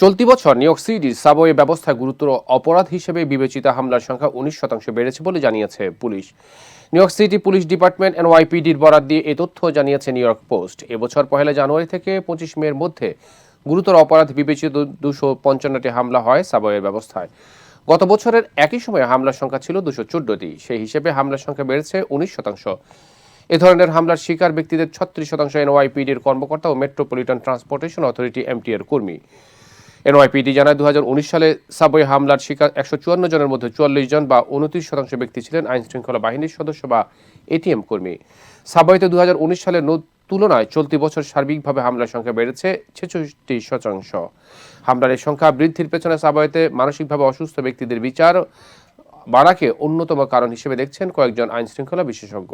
চলতি বছর new York সিটির সাবওয়ে ব্যবস্থায় গুরুতর অপরাধ হিসেবে বিবেচিত হামলার সংখ্যা উনিশ শতাংশ বেড়েছে বলে জানিয়েছে police. New York City police department এনওয়াইপিডির বরাদ দিয়ে এ তথ্য জানিয়েছে নিউ ইয়র্ক পোস্ট। এবছর পহেলা জানুয়ারি থেকে পঁচিশ মের মধ্যে গুরুতর অপরাধ বিবেচিত দুশো পঞ্চান্নটি হামলা হয় সাবওয়ের ব্যবস্থায়। গত বছরের একই সময়ে হামলার সংখ্যা ছিল দুশো চোদ্দটি। সেই হিসেবে হামলার সংখ্যা বেড়েছে উনিশ শতাংশ। এ ধরনের হামলার শিকার ব্যক্তিদের ছত্রিশ শতাংশ এনওয়াইপিডির কর্মকর্তা ও মেট্রোপলিটন ট্রান্সপোর্টেশন অথরিটি এমটি এর কর্মী। এনওয়াইপিডি জানায়, দুহাজার উনিশ সালে সাবওয়ে হামলার শিকার একশো চুয়ান্ন জনের মধ্যে চুয়াল্লিশ জন বা উনত্রিশ শতাংশ ব্যক্তি ছিলেন আইন শৃঙ্খলা বাহিনীর সদস্য বা এটিএম কর্মী। সাবওয়েতে দু সালের ন- তুলনায় চলতি বছর সার্বিকভাবে হামলার সংখ্যা বেড়েছে ছেষট্টি শতাংশ। হামলার এই সংখ্যা বৃদ্ধির পেছনে সাবওয়েতে মানসিকভাবে অসুস্থ ব্যক্তিদের বিচার বাড়াকে অন্যতম কারণ হিসেবে দেখছেন কয়েকজন আইন শৃঙ্খলা বিশেষজ্ঞ।